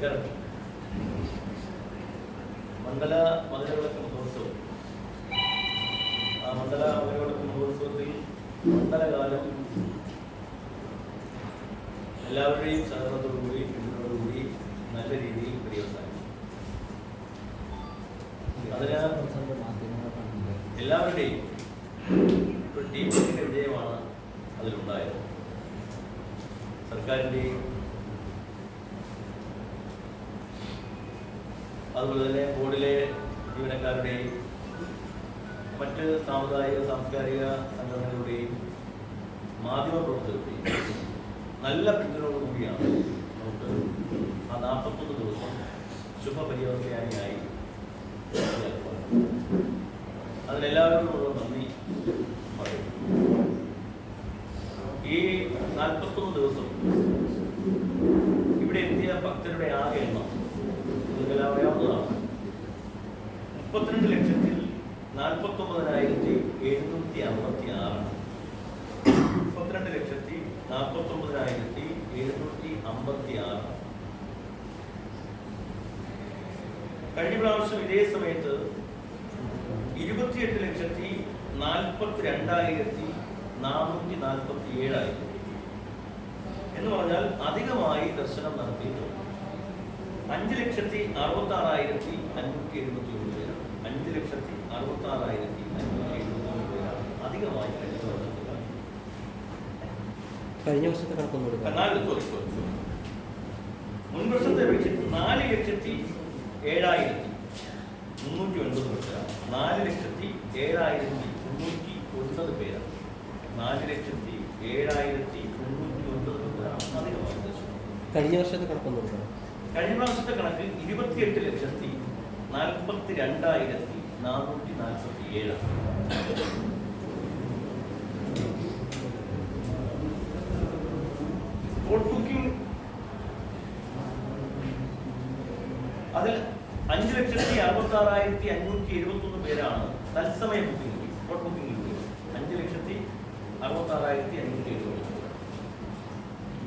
നമസ്കാരം. മണ്ഡല മകരവിളക്ക് മഹോത്സവം ആ മണ്ഡല മകരവിളക്ക് മഹോത്സവത്തിൽ മണ്ഡലകാലം എല്ലാവരുടെയും സഹകരണത്തോടുകൂടി പിന്തുണയോടുകൂടി നല്ല രീതിയിൽ പര്യവസാനിച്ചു അതിന് എല്ലാവരുടെയും ഒരു ടീമിന്റെ വിജയമാണ് അതിലുണ്ടായത്. സർക്കാരിന്റെയും അതുപോലെ തന്നെ ബോർഡിലെ ജീവനക്കാരുടെയും മറ്റ് സാമുദായിക സാംസ്കാരിക സംഘടനകളുടെയും മാധ്യമ പ്രവർത്തകരുടെയും നല്ല പിന്തുണയോടുകൂടിയാണ് നമുക്ക് ആ നാൽപ്പത്തൊന്ന് ദിവസം ശുഭപര്യവസാനിയായി പൂർത്തിയാക്കുവാൻ. അതിനെല്ലാവരോടുമുള്ള നന്ദി ഈ നാൽപ്പത്തൊന്ന് ദിവസം ഇവിടെ എത്തിയ ഭക്തരുടെ ആകെ എണ്ണം നിങ്ങൾക്കെല്ലാം മുപ്പത്തിരണ്ട് ലക്ഷത്തിൽ നാൽപ്പത്തൊമ്പതിനായിരത്തി എഴുന്നൂറ്റി അമ്പത്തി ആറാണ് മുപ്പത്തിരണ്ട് ലക്ഷത്തി നാൽപ്പത്തൊമ്പതിനായിരത്തി എഴുന്നൂറ്റി അമ്പത്തി ആറ് കഴിഞ്ഞ പ്രാവശ്യം ഇതേ സമയത്ത് ഇരുപത്തിയെട്ട് ലക്ഷത്തി നാൽപ്പത്തി രണ്ടായിരത്തി നാനൂറ്റി നാൽപ്പത്തി ഏഴായിരം എന്ന് പറഞ്ഞാൽ അധികമായി ദർശനം നടത്തിയിട്ടുണ്ട്. അഞ്ച് ലക്ഷത്തി അറുപത്തി ആറായിരത്തി അഞ്ഞൂറ്റി എഴുപത്തി ഒന്ന് പേരാണ്. അഞ്ച് ലക്ഷത്തി അറുപത്തി ആറായിരത്തി അഞ്ഞൂറ്റി എഴുപത്തി ഒന്ന് പേരാണ്. അധികമായി കഴിഞ്ഞ വർഷത്തെ കണക്കൊന്നും നാല് സോറി സോറി സോറി. മുൻ വർഷത്തെ അപേക്ഷിച്ച് നാല് ലക്ഷത്തി ഏഴായിരത്തി മുന്നൂറ്റി ഒൻപത് പേരാണ്. നാല് ലക്ഷത്തി ഏഴായിരത്തി മുന്നൂറ്റി ഒൻപത് പേരാണ്. നാല് ലക്ഷത്തി ഏഴായിരത്തി മുന്നൂറ്റി ഒൻപത് പേരാണ് അധികമായി. കഴിഞ്ഞ വർഷത്തെ കണക്കൊന്നും കഴിഞ്ഞ പ്രാവശ്യത്തെ കണക്ക് ഇരുപത്തിയെട്ട് ലക്ഷത്തി നാൽപ്പത്തി രണ്ടായിരത്തി നാനൂറ്റി നാൽപ്പത്തി ബുക്കിംഗ് അതിൽ അഞ്ച് ലക്ഷത്തി അറുപത്തി ആറായിരത്തി അഞ്ഞൂറ്റി എഴുപത്തി ഒന്ന് പേരാണ് തത്സമയ ബുക്കിംഗ് സ്പോട്ട് ബുക്കിംഗ് അഞ്ച് ലക്ഷത്തി അറുപത്തി ആറായിരത്തി അഞ്ഞൂറ്റി എഴുപത്തി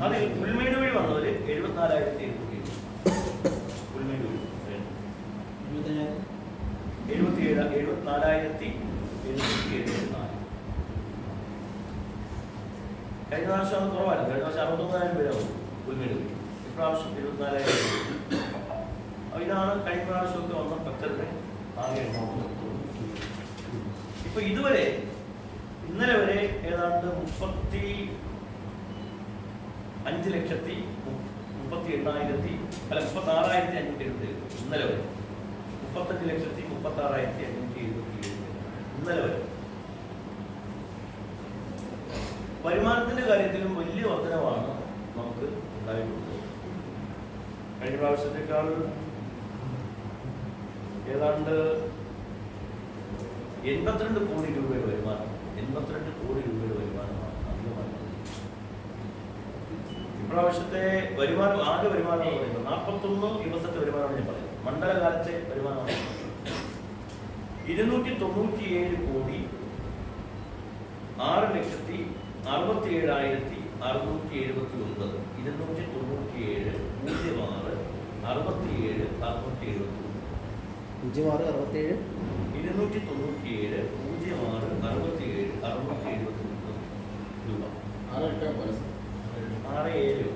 അതിൽ ഉൾമേട് വഴി വന്നവർ എഴുപത്തിനാലായിരത്തി എഴുന്നൂറ്റി പുൽമേട് വഴി എഴുപത്തി ഏഴ് എഴുന്നൂറ്റി എഴുന്നൂറ്റി എഴുപത്തിനാല് കഴിഞ്ഞ പ്രാവശ്യം കുറവാണ് കഴിഞ്ഞ പ്രാവശ്യം അറുപത്തൊമ്പതിനായിരം പേരാവും പുൽമേട് ഇപ്രാവശ്യം എഴുപത്തിനാലായിരം അപ്പൊ ഇതാണ് കഴിഞ്ഞ പ്രാവശ്യമൊക്കെ വന്ന ഭക്തരുടെ ആകെ ഇപ്പൊ ഇതുവരെ ഇന്നലെ വരെ ഏതാണ്ട് മുപ്പത്തി അഞ്ച് ലക്ഷത്തി മുപ്പത്തി എണ്ണായിരത്തി അല്ല മുപ്പത്തി ആറായിരത്തി അഞ്ഞൂറ്റി എഴുപത്തി ഇന്നലെ വരെ. മുപ്പത്തഞ്ച് ലക്ഷത്തി മുപ്പത്തി ആറായിരത്തി അഞ്ഞൂറ്റി എഴുപത്തി ഏഴ് ഇന്നലെ വരെ. വരുമാനത്തിന്റെ കാര്യത്തിലും വലിയ വർധനവാണ് നമുക്ക് ഉണ്ടായിട്ടുള്ളത്. കഴിഞ്ഞ പ്രാവശ്യത്തെക്കാൾ ഏതാണ്ട് എൺപത്തിരണ്ട് കോടി രൂപയുടെ വരുമാനം എൺപത്തിരണ്ട് കോടി രൂപയുടെ വരുമാനമാണ് അധികമായി ഇപ്രാവശ്യത്തെ വരുമാനം ആകെ വരുമാനം എന്ന് പറയുന്നത് നാൽപ്പത്തൊന്ന് ദിവസത്തെ മണ്ഡലകാലത്തെ വരുമാനമാണ്. ഇരുന്നൂറ്റി തൊണ്ണൂറ്റിയേഴ് കോടി ആറ് ലക്ഷത്തി അറുപത്തി ഏഴായിരത്തി അറുന്നൂറ്റി എഴുപത്തി ഒൻപത് ഇരുന്നൂറ്റി തൊണ്ണൂറ്റിയേഴ് പൂജ്യം ആറ് അറുപത്തിയേഴ് അറുന്നൂറ്റി എഴുപത്തി ഒന്ന് പൂജ്യം ആറ് അറുപത്തേഴ് ഇരുന്നൂറ്റി തൊണ്ണൂറ്റിയേഴ് പൂജ്യം ആറ് അറുപത്തിയേഴ് അറുന്നൂറ്റി എഴുപത്തി ഒൻപത് രൂപ ആറ് ഏഴ്.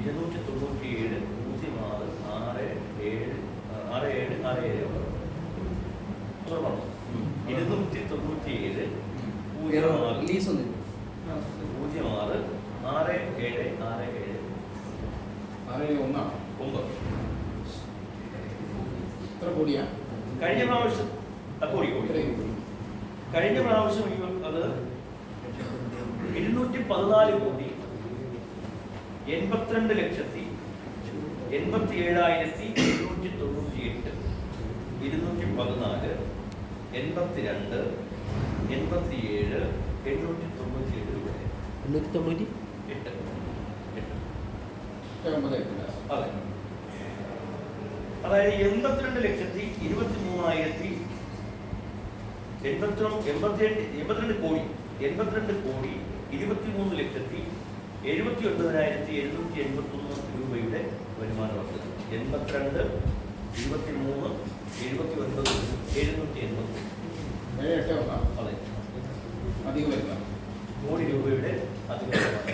ഇരുന്നൂറ്റി തൊണ്ണൂറ്റിയേഴ് പൂജ്യം ആറ് ആറ് ഏഴ് ആറ് ഏഴ് ആറ് ഏഴ് ഓർമ്മ ഇരുന്നൂറ്റി തൊണ്ണൂറ്റിയേഴ് പൂജ്യം ആറ് ലീസ് ഒന്നും പൂജ്യം ആറ്. ആറ് ഏഴ് ആറ് ഏഴ്. ഒന്നാണ് ഒമ്പത്. എത്ര കോടിയാ? കഴിഞ്ഞ പ്രാവശ്യം കോടി കോടി. കഴിഞ്ഞ പ്രാവശ്യം അത് ഇരുന്നൂറ്റി പതിനാല് കോടി എൺപത്തിരണ്ട് ലക്ഷത്തി എൺപത്തി ഏഴായിരത്തി എണ്ണൂറ്റി തൊണ്ണൂറ്റി എട്ട് ഇരുന്നൂറ്റി പതിനാല് എൺപത്തിരണ്ട് എൺപത്തി ഏഴ് എണ്ണൂറ്റി തൊണ്ണൂറ്റി എട്ട് എണ്ണൂറ്റി തൊണ്ണൂറ്റി എട്ട്. അതെ. അതായത് എൺപത്തിരണ്ട് ലക്ഷത്തി ഇരുപത്തി മൂവായിരത്തി എൺപത്തി എൺപത്തിരണ്ട് എൺപത്തിരണ്ട് കോടി എൺപത്തിരണ്ട് കോടി ഇരുപത്തി മൂന്ന് ലക്ഷത്തി എഴുപത്തി ഒൻപതിനായിരത്തി എഴുന്നൂറ്റി എൺപത്തി ഒന്ന് രൂപയുടെ വരുമാന വർദ്ധന എൺപത്തിരണ്ട് ഇരുപത്തി മൂന്ന് എഴുപത്തി ഒൻപത് എഴുന്നൂറ്റി എൺപത്തി അതെ. അധികം കോടി രൂപയുടെ അധിക വരുമാനം